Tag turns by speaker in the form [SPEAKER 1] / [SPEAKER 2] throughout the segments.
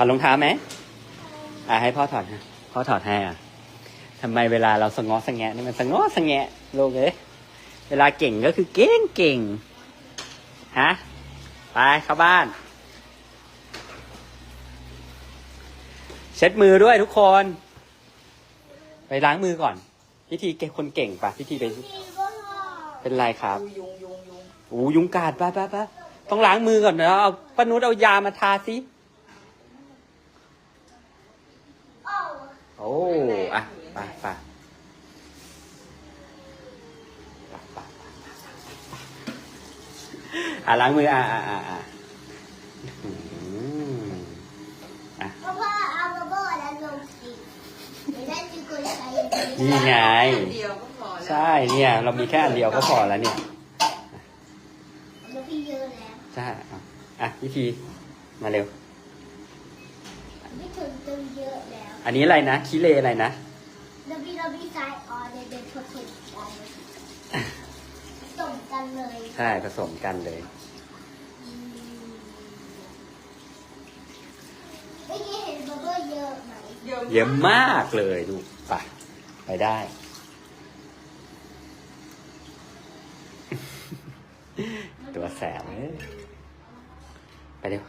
[SPEAKER 1] อดรองเท้าไหมอะให้พ่อถอดฮะพ่อถอดให้อะทำไมเวลาเราสะง้อสะแงะนี่มันสะง้อสะแงะลูกเอ้ยเวลาเก่งก็คือเก่งเก่งฮะไปเข้าบ้าน เช็ดมือด้วยทุกคน ไปล้างมือก่อน พิธีเก่งคนเก่งปะพิธีไป
[SPEAKER 2] พี่ก็ชอบ
[SPEAKER 1] เป็นไรครับ
[SPEAKER 3] ยุงยุงยุง
[SPEAKER 1] โอ้ยุงกัดไปไปไปต้องล้างมือก่อนนะเอาป้านุชเอายามาทาสิ
[SPEAKER 2] โอ้
[SPEAKER 1] โอ้อะไปไปไปไปอะล้างมืออะอะอะอะอืม
[SPEAKER 2] เพราะว่าเอามาโบแล้วลงสีไม่ได้จิโกยใช้
[SPEAKER 1] นี่ไง
[SPEAKER 3] เดียวก็พอแล้ว
[SPEAKER 1] ใช่เนี่ย เรามีแค่อันเดียวก็พอแล้วเนี่ย
[SPEAKER 2] แล้วพี่เยอะแล้ว
[SPEAKER 1] ใช่อะอะพิธีมาเร็ว
[SPEAKER 2] พี่ถึงตึงเยอะแล้ว
[SPEAKER 1] อันนี้อะไรนะคิเลอะไรนะ
[SPEAKER 2] แล้วพี่เราพี่ใช้ออเดนเดนผสมกันผสมกันเลย
[SPEAKER 1] ใช่ผสมกันเลย
[SPEAKER 2] อืมเมื่อกี้เห็นบับเบิ้ลเยอะไหม
[SPEAKER 3] เยอะ
[SPEAKER 1] เยอะมากเลยดูไปไปได้ ตัวแสบเลยไปเร็ว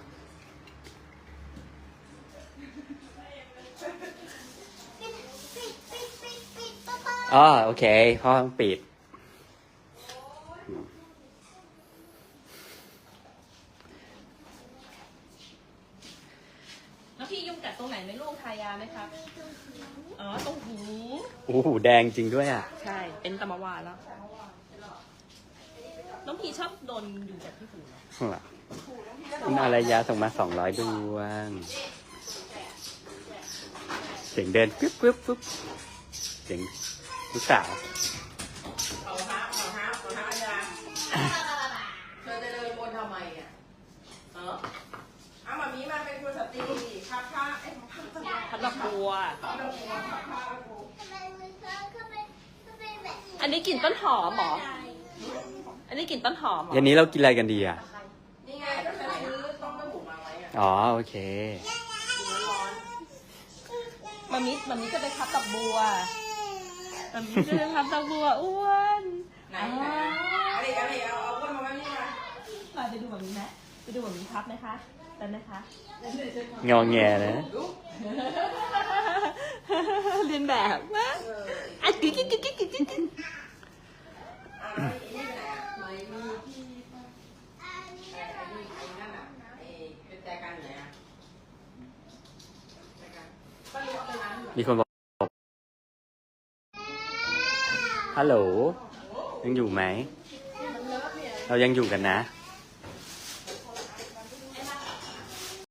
[SPEAKER 2] ปิดปิดปิดปิดปิดป้าป้า
[SPEAKER 1] อ๋อโอเคพ่อต้องปิด
[SPEAKER 4] แล้วพี่ยุ่งกัดตรงไหนไหมลูกทายาไหมครับ อ๋อ ตรงหู
[SPEAKER 1] โอ้โหแดงจริงด้วยอะ
[SPEAKER 4] ใช่ เป็นตะมาวาแล้ว น้องพีชอบโดนอยู่จากที่หู
[SPEAKER 1] คุณอารยาส่งมาสองร้อยดวง เสียงเดินปึ๊บปึ๊บปึ๊บเสียง ลูกสาว
[SPEAKER 3] เอาฮะเอาฮะเอาฮะอาจารย์เธอจะเดินวนทำไมเนี่ยเออเอามามีมาเป็นคุณสตรีพับผ้าไอ้พับผ้า
[SPEAKER 4] พัดดอกบัว
[SPEAKER 2] ทำไมมือเธอขึ้นไปขึ้นไปแบบ
[SPEAKER 4] อันนี้กลิ่นต้นหอมหรอ อันนี้กลิ่นต้นหอมหรอ
[SPEAKER 1] ย็นนี้เรากินอะไรกันดีอะ
[SPEAKER 3] นี่ไงก็จะซื้อต้มกระดูกมาไว้อะ
[SPEAKER 1] อ๋อโอเค
[SPEAKER 4] มามิมามิจะไปพับดอกบัว มามิจะไปพับดอกบัวอ้วน
[SPEAKER 3] ไหนไหนอะไรอะไรเอาเอาวนมาไว้นี่มา
[SPEAKER 4] มาไปดูมามิไหมไปดูมามิพับไหมคะไปไหมคะ
[SPEAKER 1] งอแงนะ
[SPEAKER 3] ดู
[SPEAKER 4] เรียนแบบมากอะกิ๊กกิ๊กกิ๊กกิ๊กกิ๊กกิ๊ก
[SPEAKER 3] อะไรนี่ไหนอะไม่มีที่ไอ้ไอ้นี่ไอ้นั่นอะไอ้เป็นแจกันไหนอะแจกันก็รู้เอาไปร้านอยู่
[SPEAKER 1] มีคนบอก ฮัลโหล ยังอยู่ไหม เรายังอยู่กันนะ